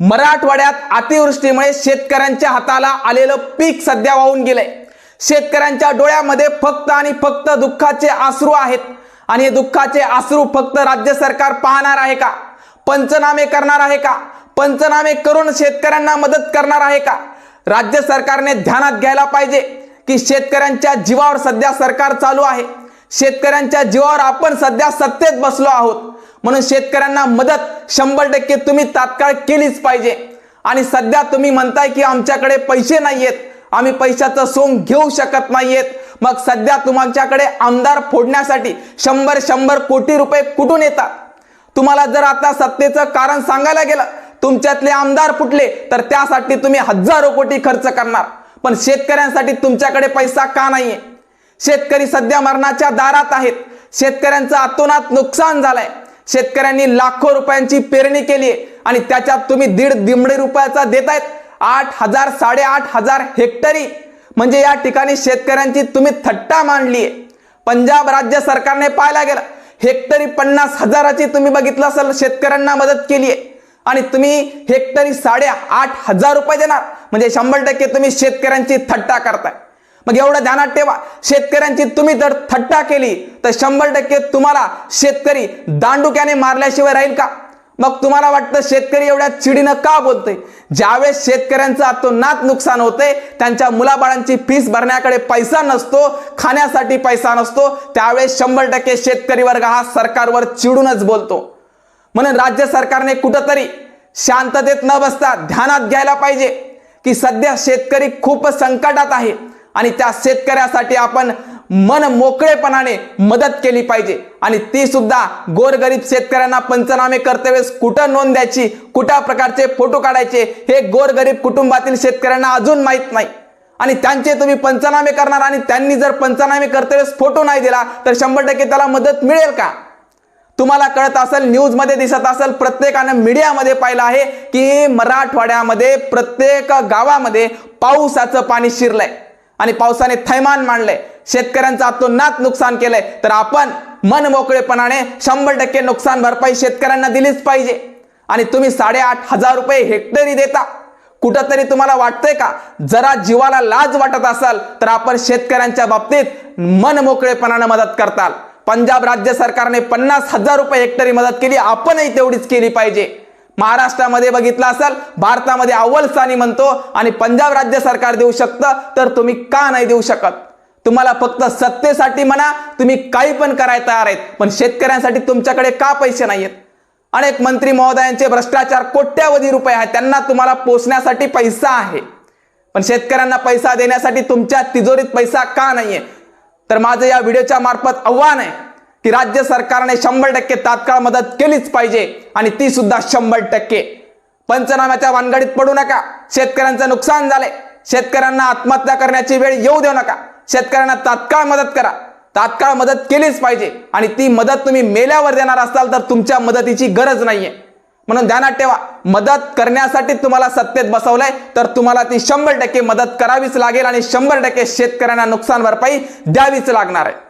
मराठवाड्यात अतिवृष्टीमुळे शेतकऱ्यांच्या हाताला आलेलं पीक सध्या वाहून गेलंय. शेतकऱ्यांच्या डोळ्यामध्ये फक्त आणि फक्त दुःखाचे आसरू आहेत. आणि हे दुःखाचे आसरू फक्त राज्य सरकार पाहणार आहे का? पंचनामे करणार आहे का? पंचनामे करून शेतकऱ्यांना मदत करणार आहे का? राज्य सरकारने ध्यानात घ्यायला पाहिजे की शेतकऱ्यांच्या जीवावर सध्या सरकार चालू आहे. शेतकऱ्यांच्या जीवावर आपण सध्या सत्तेत बसलो आहोत. म्हणून शेतकऱ्यांना मदत शंभर टक्के तुम्ही तात्काळ केलीच पाहिजे. आणि सध्या तुम्ही म्हणताय की आमच्याकडे पैसे नाहीयेत. आम्ही पैशाचं सोंग घेऊ शकत नाहीयेत. मग सध्या तुमच्याकडे आमदार फोडण्यासाठी शंभर शंभर कोटी रुपये कुठून येतात? तुम्हाला जर आता सत्तेचं कारण सांगायला गेलं तुमच्यातले आमदार फुटले तर त्यासाठी तुम्ही हजारो कोटी खर्च करणार. पण शेतकऱ्यांसाठी तुमच्याकडे पैसा का नाहीये? शेतकरी सध्या मरणाच्या दारात आहेत. शेतकऱ्यांचं अतोनात नुकसान झालंय. शेतकऱ्यांनी लाखो रुपयांची पेरणी केली आहे. आणि त्याच्यात तुम्ही दीड दिमडे रुपयाचा देतायत. आठ हजार साडेआठ हजार हेक्टरी. म्हणजे या ठिकाणी शेतकऱ्यांची तुम्ही थट्टा मांडली आहे. पंजाब राज्य सरकारने पाहायला गेलं. हेक्टरी पन्नास हजाराची तुम्ही बघितलं असेल शेतकऱ्यांना मदत केली आहे. आणि तुम्ही हेक्टरी साडे आठ हजार रुपये देणार. म्हणजे शंभर टक्के तुम्ही शेतकऱ्यांची थट्टा करताय. मग एवढं ध्यानात ठेवा. शेतकऱ्यांची तुम्ही जर थट्टा केली तर शंभर टक्के तुम्हाला शेतकरी दांडुक्याने मारल्याशिवाय राहील का? मग तुम्हाला वाटतं शेतकरी एवढ्या चिडीनं का बोलतोय? ज्यावेळेस शेतकऱ्यांचं अतोनात नुकसान होतंय त्यांच्या मुलाबाळांची फीस भरण्याकडे पैसा नसतो खाण्यासाठी पैसा नसतो त्यावेळेस शंभर टक्के शेतकरी वर्ग हा सरकारवर चिडूनच बोलतो. म्हणून राज्य सरकारने कुठंतरी शांततेत न बसता ध्यानात घ्यायला पाहिजे की सध्या शेतकरी खूप संकटात आहे. आणि त्या शेतकऱ्यासाठी आपण मन मोकळेपणाने मदत केली पाहिजे. आणि ती सुद्धा गोरगरीब शेतकऱ्यांना पंचनामे करते वेळेस कुठं नोंद द्यायची कुठ्या प्रकारचे फोटो काढायचे हे गोरगरीब कुटुंबातील शेतकऱ्यांना अजून माहीत नाही. आणि त्यांचे तुम्ही पंचनामे करणार आणि त्यांनी जर पंचनामे करते वेळेस फोटो नाही दिला तर शंभर टक्के त्याला मदत मिळेल का? तुम्हाला कळत असेल न्यूजमध्ये दिसत असेल प्रत्येकानं मीडियामध्ये पाहिलं आहे की मराठवाड्यामध्ये प्रत्येक गावामध्ये पावसाचं पाणी शिरलंय. आणि पावसाने थैमान मांडलंय शेतकऱ्यांचं अतोनात नुकसान केलंय. तर आपण मन मोकळेपणाने शंभर टक्के नुकसान भरपाई शेतकऱ्यांना दिलीच पाहिजे. आणि तुम्ही साडेआठ हजार रुपये हेक्टरी देता. कुठंतरी तुम्हाला वाटतंय का? जरा जीवाला लाज वाटत असाल तर आपण शेतकऱ्यांच्या बाबतीत मन मोकळेपणानं मदत करताल. पंजाब राज्य सरकारने पन्नास हजार रुपये हेक्टरी मदत केली आपणही तेवढीच केली पाहिजे. महाराष्ट्रामध्ये बघितलं असाल भारतामध्ये अव्वल स्थानी म्हणतो आणि पंजाब राज्य सरकार देऊ शकतं तर तुम्ही का नाही देऊ शकत? तुम्हाला फक्त सत्तेसाठी म्हणा तुम्ही काही पण करायला तयार आहेत पण शेतकऱ्यांसाठी तुमच्याकडे का पैसे नाहीयेत? अनेक मंत्री महोदयांचे भ्रष्टाचार कोट्यावधी रुपये आहेत त्यांना तुम्हाला पोचण्यासाठी पैसा आहे. पण शेतकऱ्यांना पैसा देण्यासाठी तुमच्या तिजोरीत पैसा का नाहीये? तर माझं या व्हिडिओच्या मार्फत आव्हान आहे की राज्य सरकारने शंभर टक्के तात्काळ मदत केलीच पाहिजे आणि ती सुद्धा शंभर टक्के. पंचनाम्याच्या वानगडीत पडू नका. शेतकऱ्यांचं नुकसान झालंय. शेतकऱ्यांना आत्महत्या करण्याची वेळ येऊ देऊ नका. शेतकऱ्यांना तात्काळ मदत करा. तात्काळ मदत केलीच पाहिजे. आणि ती मदत तुम्ही मेल्यावर देणार असाल तर तुमच्या मदतीची गरज नाहीये. म्हणून ध्यानात ठेवा. मदत करण्यासाठी तुम्हाला सत्तेत बसवलंय तर तुम्हाला ती शंभर टक्के मदत करावीच लागेल आणि शंभर टक्के शेतकऱ्यांना नुकसान भरपाई द्यावीच लागणार आहे.